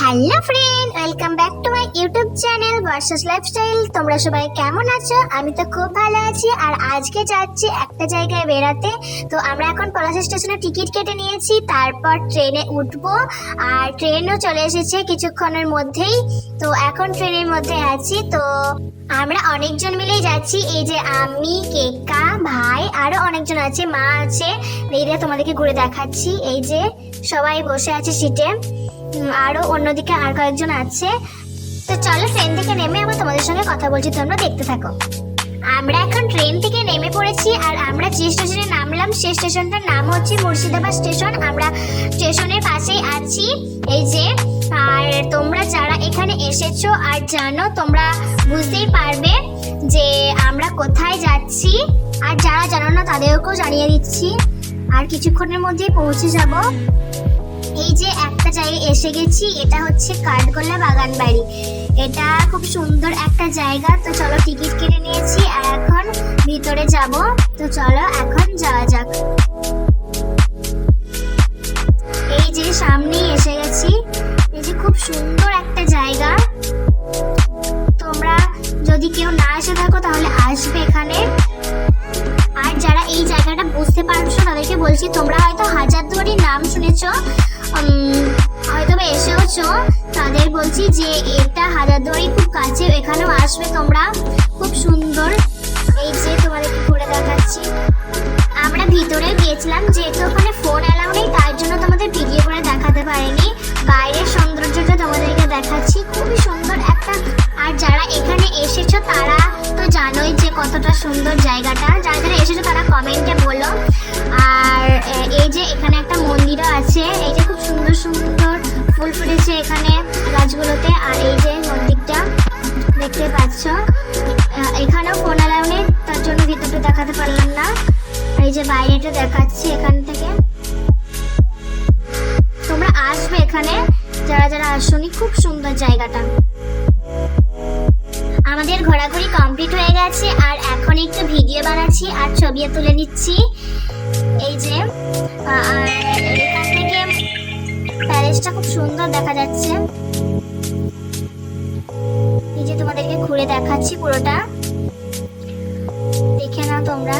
Hello friend welcome back to my YouTube channel versus lifestyle তোমরা সবাই কেমন আছো? আমি তো খুব ভালো আছি। আর আজকে যাচ্ছি একটা জায়গায় বেড়াতে। তো আমরা এখন পলাশ স্টেশনে টিকিট কেটে নিয়েছি। তারপর ট্রেনে উঠবো। আর ট্রেনও চলে এসেছে কিছুক্ষণের মধ্যেই। তো এখন ট্রেনের মধ্যে আছি। তো আমরা অনেকজন মিলেই যাচ্ছি। এই যে আমি, কেকা, ভাই আরও অনেকজন আছে, মা আছে। এই যে তোমাদেরকে ঘুরে দেখাচ্ছি। এই যে সবাই বসে আছে সিটে। উম, আরও অন্যদিকে আর কয়েকজন আছে। তো চলো ট্রেন থেকে নেমে আবার তোমাদের সঙ্গে কথা বলছি তোমরা দেখতে থাকো। আমরা এখন ট্রেন থেকে নেমে পড়েছি আর আমরা যে স্টেশনে নামলাম সেই স্টেশনটার নাম হচ্ছে মুর্শিদাবাদ স্টেশন আমরা স্টেশনের পাশেই আছি। এই যে আর তোমরা যারা এখানে এসেছ আর জানো তোমরা বুঝতেই পারবে যে আমরা কোথায় যাচ্ছি। আর যারা জানো না তাদেরকেও জানিয়ে দিচ্ছি। আর কিছুক্ষণের মধ্যেই পৌঁছে যাব। এই যে একটা জায়গায় এসে গেছি, এটা হচ্ছে কাঠগোলা বাগান বাড়ি এটা খুব সুন্দর একটা জায়গা, তো চলো টিকিট কেটে নিয়েছি আর এখন ভিতরে যাব। তো চলো এখন যাওয়া যাক। এই যে সামনেই এসে গেছি, এই যে খুব সুন্দর একটা জায়গা। তোমরা যদি কেউ না এসে থাকো, তাহলে আসবে এখানে। জায়গাটা বুঝতে পারছ? তাদেরকে বলছি, তোমরা হয়তো হাজারদুয়ারির নাম শুনেছো হয়তো বা এসেওছো। তাদের বলছি যে, এটা হাজারদুয়ারি খুব কাছে, এখানেও আসবে তোমরা। খুব সুন্দর। এই যে তোমাদেরকে ঘুরে দেখাচ্ছি। সুন্দর জায়গাটা। যারা যারা এসেছ তারা কমেন্টে বলো। আর এই যে এখানে একটা মন্দিরও আছে। এই যে খুব সুন্দর সুন্দর ফুল ফুটেছে এখানে গাছগুলোতে। আর এই যে মন্দিরটা দেখতে পাচ্ছ। এখানেও ফোন অ্যালাউ তার জন্য ভিতরটা দেখাতে পারলাম না। এই যে বাইরেটা দেখাচ্ছি এখান থেকে। তোমরা আসবে এখানে। যারা যারা আসনি, খুব সুন্দর জায়গাটা। আমাদের ঘোরাঘুরি কমপ্লিট হয়ে গেছে, আর এখন একটু ভিডিও বানাচ্ছি আর ছবি তুলে নিচ্ছি। এই যে আর এখান থেকে প্যালেসটা খুব সুন্দর দেখা যাচ্ছে। এই যে তোমাদেরকে ঘুরে দেখাচ্ছি পুরোটা। দেখে নাও তোমরা।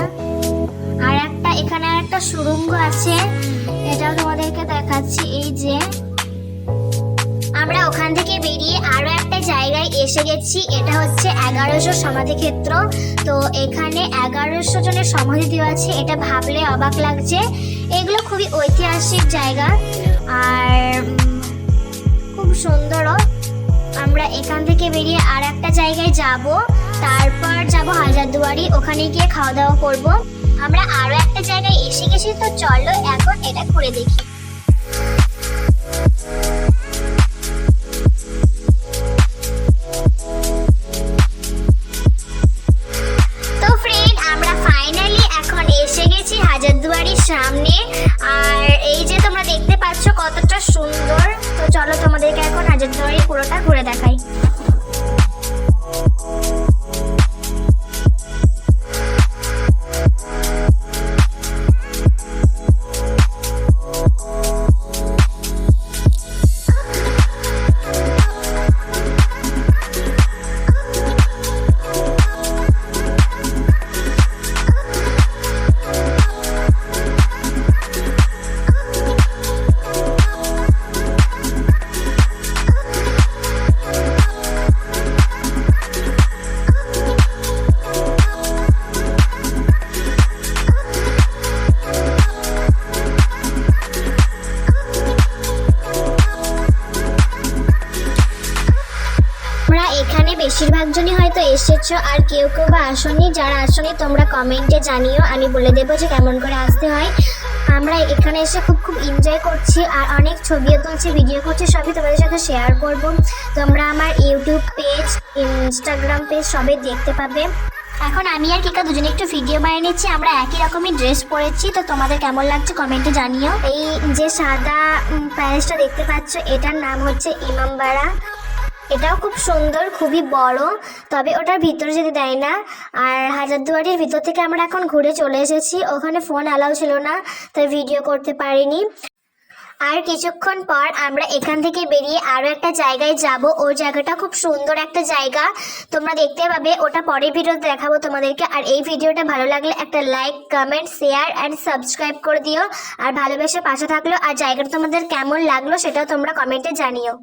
আর একটা, এখানে একটা সুড়ঙ্গ আছে, এটাও তোমাদেরকে দেখাচ্ছি। এই যে আমরা ওখান থেকে বেরিয়ে আরও একটা জায়গায় এসে গেছি। এটা হচ্ছে এগারোশো সমাধি ক্ষেত্র তো এখানে এগারোশো জনের সমাধি দেওয়া আছে। এটা ভাবলে অবাক লাগছে। এগুলো খুবই ঐতিহাসিক জায়গা। আর খুব সুন্দরও আমরা এখান থেকে বেরিয়ে আর একটা জায়গায় যাব। তারপর যাব হাজারদুয়ারি। ওখানে গিয়ে খাওয়া দাওয়া করব। আমরা আরও একটা জায়গায় এসে গেছি। তো চলো এখন এটা ঘুরে দেখি। পুরোটা ঘুরে দেখাই এখানে বেশিরভাগ জনই হয়তো এসেছ আর কেউ কেউ বা আসনি। যারা আসনি, তোমরা কমেন্টে জানিও। আমি বলে দেবো যে কেমন করে আসতে হয়। আমরা এখানে এসে খুব খুব এনজয় করছি আর অনেক ছবিও তুলছি ভিডিও করছি, সবই তোমাদের সাথে শেয়ার করব। তোমরা আমার ইউটিউব পেজ ইনস্টাগ্রাম পেজ সবে দেখতে পাবে। এখন আমি আর কিকা দুজনে একটু ভিডিও বানিয়ে নিচ্ছি। আমরা একই রকমই ড্রেস পরেছি। তো তোমাদের কেমন লাগছে কমেন্টে জানিও। এই যে সাদা প্যালেসটা দেখতে পাচ্ছ, এটার নাম হচ্ছে ইমামবাড়া। এটাও খুব সুন্দর, খুবই বড়। তবে ওটার ভিতরে যেতে দেয় না, আর হাজারদুয়ারির ভিতর থেকে আমরা এখন ঘুরে চলে এসেছি, ওখানে ফোন অ্যালাউ ছিল না, তাই ভিডিও করতে পারিনি। আর কিছুক্ষণ পর আমরা এখান থেকে বেরিয়ে আরও একটা জায়গায় যাব। ওই জায়গাটা খুব সুন্দর একটা জায়গা। তোমরা দেখতে পাবে, ওটা পরের ভিডিওতে দেখাবো তোমাদেরকে। আর এই ভিডিওটা ভালো লাগলে একটা like comment share and subscribe করে দিও। আর ভালোবেসে পাশে থাকল। আর জায়গাটা তোমাদের কেমন লাগল, সেটাও তোমরা কমেন্টে জানিও।